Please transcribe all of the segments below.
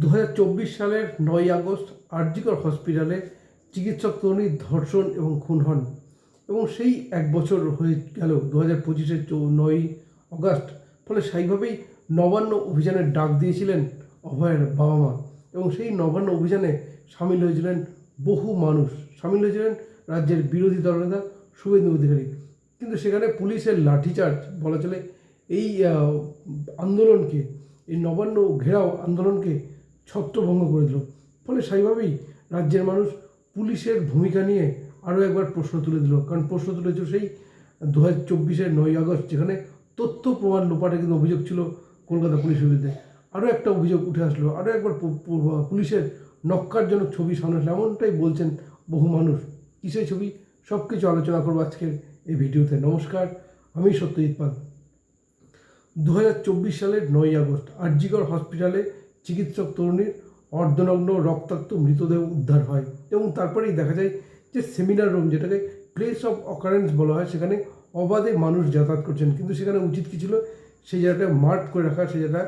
দু হাজার চব্বিশ সালের নয় আগস্ট আরজিকর হসপিটালে চিকিৎসক তরুণীর ধর্ষণ এবং খুন হন এবং সেই এক বছর হয়ে গেল দু হাজার পঁচিশের নয় অগাস্ট ফলে সেইভাবেই নবান্ন অভিযানের ডাক দিয়েছিলেন অভয়ের বাবা মা এবং সেই নবান্ন অভিযানে সামিল হয়েছিলেন বহু মানুষ। সামিল হয়েছিলেন রাজ্যের বিরোধী দলনেতা শুভেন্দু অধিকারী। কিন্তু সেখানে পুলিশের লাঠিচার্জ বলা চলে এই আন্দোলনকে, এই নবান্ন ঘেরাও আন্দোলনকে ছত্রভঙ্গ করে দিল। ফলে সেইভাবেই রাজ্যের মানুষ পুলিশের ভূমিকা নিয়ে আরও একবার প্রশ্ন তুলে দিল। কারণ প্রশ্ন তুলেছিল সেই দু হাজার চব্বিশের নয় আগস্ট, যেখানে তথ্য প্রমাণ লোপাটে কিন্তু অভিযোগ ছিল কলকাতা পুলিশের বিরুদ্ধে। আরও একটা অভিযোগ উঠে আসলো, আরও একবার পুলিশের নক্কারজনক ছবি সামনে আসলো। এমনটাই বলছেন বহু মানুষ। কিসের ছবি? সব কিছু আলোচনা করব আজকের এই ভিডিওতে। নমস্কার, আমি সত্যজিৎ পাল। দু হাজার চব্বিশ সালের নয় আগস্ট আরজিগড় হসপিটালে চিকিৎসক তরুণীর অর্ধনগ্ন রক্তাক্ত মৃতদেহ উদ্ধার হয় এবং তারপরেই দেখা যায় যে সেমিনার রুম যেটাকে প্লেস অফ অকারেন্স বলা হয়, সেখানে অবাধে মানুষ যাতায়াত করছেন। কিন্তু সেখানে উচিত কী ছিল? সেই জায়গাটা মার্ক করে রাখা, সেই জায়গাটা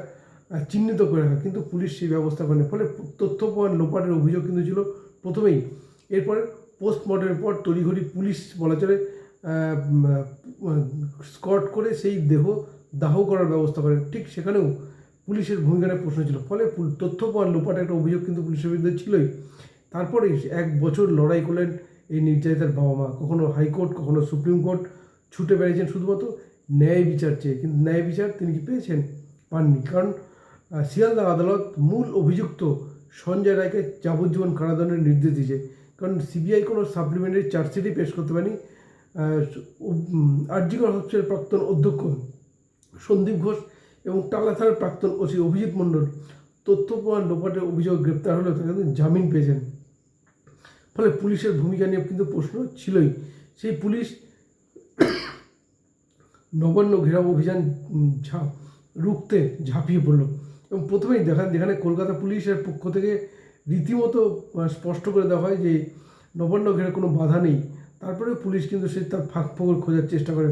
চিহ্নিত করে রাখা। কিন্তু পুলিশ সেই ব্যবস্থা করেনি। ফলে তথ্য প্রমাণ লোপাটের অভিযোগ কিন্তু ছিল প্রথমেই। এরপরে পোস্টমর্টমের পর তড়িঘড়ি পুলিশ বলা চলে স্কট করে সেই দেহ দাহ করার ব্যবস্থা করে ঠিক সেখানেও পুলিশের ভূমিকা নিয়ে প্রশ্ন ছিল। ফলে তথ্য প্রমাণ লোপাটের একটা অভিযোগ কিন্তু পুলিশের বিরুদ্ধে ছিলই। তারপরে এক বছর লড়াই করলেন এই নির্যাতিতার বাবা মা। কখনো হাইকোর্ট, কখনো সুপ্রিম কোর্ট ছুটে বেড়েছেন শুধুমাত্র ন্যায় বিচার চেয়ে। কিন্তু ন্যায় বিচার তিনি কি পেয়েছেন? পাননি। কারণ শিয়ালদা আদালত মূল অভিযুক্ত সঞ্জয় রায়কে যাবজ্জীবন কারাদণ্ডের নির্দেশ দিয়েছে। কারণ সিবিআই কোনো সাপ্লিমেন্টারি চার্জশিটই পেশ করতে পারেনি। আরজিগড় হসপিটালের প্রাক্তন অধ্যক্ষ সন্দীপ ঘোষ এবং টালা থানার প্রাক্তন ওসি অভিজিৎ মণ্ডল তথ্য প্রমাণ লোপাটের অভিযোগ গ্রেপ্তার হলেও তাকে কিন্তু জামিন পেয়েছেন। ফলে পুলিশের ভূমিকা নিয়ে কিন্তু প্রশ্ন ছিলই। সেই পুলিশ নবান্ন ঘেরাও অভিযান ঝা, রুখতে ঝাঁপিয়ে পড়ল এবং প্রথমেই দেখা, যেখানে কলকাতা পুলিশের পক্ষ থেকে রীতিমতো স্পষ্ট করে দেওয়া হয় যে নবান্ন ঘেরা কোনো বাধা নেই। তারপরে পুলিশ কিন্তু সে তার ফাঁক ফোকর খোঁজার চেষ্টা করে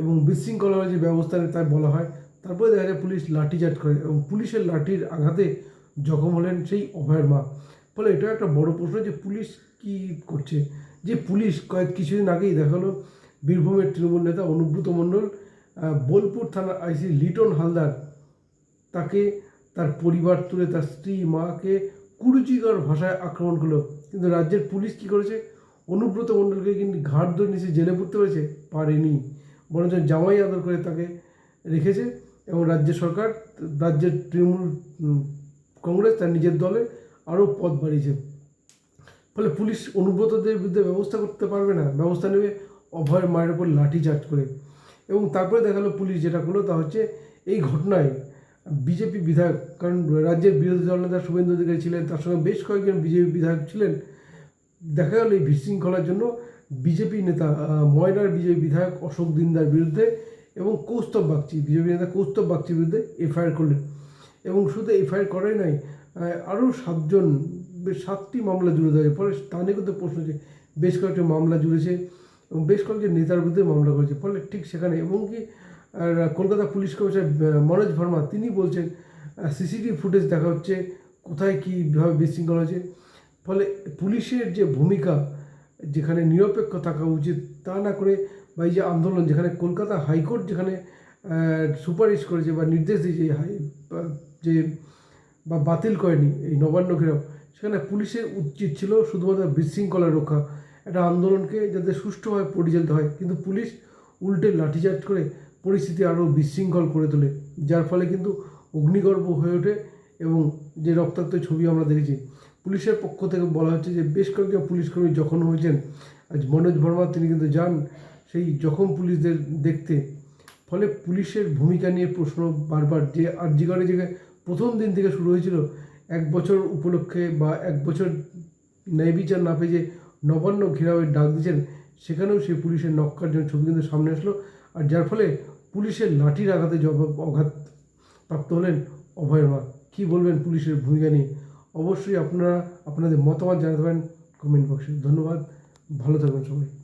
এবং বিশৃঙ্খলার যে ব্যবস্থা তাই বলা হয় তারপরে দেখা যায় পুলিশ লাঠিচার্জ করে এবং পুলিশের লাঠির আঘাতে জখম হলেন সেই অভয়ের মা। ফলে এটা একটা বড় প্রশ্ন যে পুলিশ কি করছে? যে পুলিশ কয়েক কিছুদিন আগেই দেখা হলো বীরভূমের তৃণমূল নেতা অনুব্রত মণ্ডল বোলপুর থানার আইসি লিটন হালদার তাকে তার পরিবার তুলে তার স্ত্রী মাকে কুরুচিকর ভাষায় আক্রমণ করল। কিন্তু রাজ্যের পুলিশ কি করেছে? অনুব্রত মণ্ডলকে কিন্তু ঘাট ধরে নিচে জেলে পড়তে পেরেছে, পারেনি। বরঞ্চ জামাই আদর করে তাকে রেখেছে। এবং রাজ্য সরকার, রাজ্যের তৃণমূল কংগ্রেস তার নিজের দলে আরও পদ বাড়িয়েছে। ফলে পুলিশ অনুব্রতদের বিরুদ্ধে ব্যবস্থা করতে পারবে না। ব্যবস্থা নেবে অভয়ের মায়ের উপর লাঠিচার্জ করে। এবং তারপরে দেখাল পুলিশ যেটা করল তা হচ্ছে এই ঘটনায় বিজেপি বিধায়ক, কারণ রাজ্যের বিরোধী দল নেতা শুভেন্দু অধিকারী ছিলেন, তার সঙ্গে বেশ কয়েকজন বিজেপি বিধায়ক ছিলেন। দেখা গেল এই বিশৃঙ্খলার জন্য বিজেপি নেতা ময়নার বিজেপি বিধায়ক অশোক দিনদার বিরুদ্ধে এবং কৌস্তব বাগচি, বিজেপি নেতা কৌস্তব বাগচির বিরুদ্ধে এফআইআর করলেন। এবং শুধু এফআইআর করাই নাই আরও সাতজন, বেশ সাতটি মামলা জুড়ে দেওয়া ফলে স্থানীয় নিয়ে কিন্তু প্রশ্ন যে বেশ কয়েকটি মামলা জুড়েছে এবং বেশ কয়েকজন নেতার বিরুদ্ধে মামলা করেছে। ফলে ঠিক সেখানে এবং কি কলকাতা পুলিশ কমিশনার মনোজ ভার্মা, তিনি বলছেন সিসিটিভি ফুটেজ দেখা হচ্ছে, কোথায় কীভাবে বিশৃঙ্খলা হয়েছে। ফলে পুলিশের যে ভূমিকা, যেখানে নিরপেক্ষ থাকা উচিত, তা না করে বা এই যে আন্দোলন যেখানে কলকাতা হাইকোর্ট যেখানে সুপারিশ করেছে বা নির্দেশ দিয়েছে হাই যে, বা বাতিল করেনি এই নবান্ন ঘেরাও, সেখানে পুলিশের উচিত ছিল শুধুমাত্র বিশৃঙ্খলা রক্ষা। একটা আন্দোলনকে যাতে সুষ্ঠুভাবে পরিচালিত হয়। কিন্তু পুলিশ উল্টে লাঠিচার্জ করে পরিস্থিতি আরও বিশৃঙ্খল করে তোলে, যার ফলে কিন্তু অগ্নিগর্ভ হয়ে ওঠে এবং যে রক্তাক্ত ছবি আমরা দেখেছি, পুলিশের পক্ষ থেকে বলা হচ্ছে যে বেশ কয়েকজন পুলিশকর্মী যখন হয়েছেন। আজ মনোজ ভার্মা তিনি কিন্তু যান সেই জখম পুলিশদের দেখতে, ফলে পুলিশের ভূমিকা নিয়ে প্রশ্ন বারবার যে আরজিগড়ে যে প্রথম দিন থেকে শুরু হয়েছিল, এক বছর উপলক্ষে বা এক বছর ন্যায় বিচার না পেয়ে নবান্ন ঘেরাওয়ের ডাক দিয়েছেন, সেখানেও সেই পুলিশের নক্কার জন্য ছবি কিন্তু সামনে আসলো। আর যার ফলে পুলিশের লাঠির আঘাতে জবাব আঘাত প্রাপ্ত হলেন অভয়ের মা কী বলবেন পুলিশের ভূমিকা নিয়ে? অবশ্যই আপনারা, আপনাদের মতামত জানাতে পারেন কমেন্ট বক্সে। ধন্যবাদ, ভালো থাকবেন সবাই।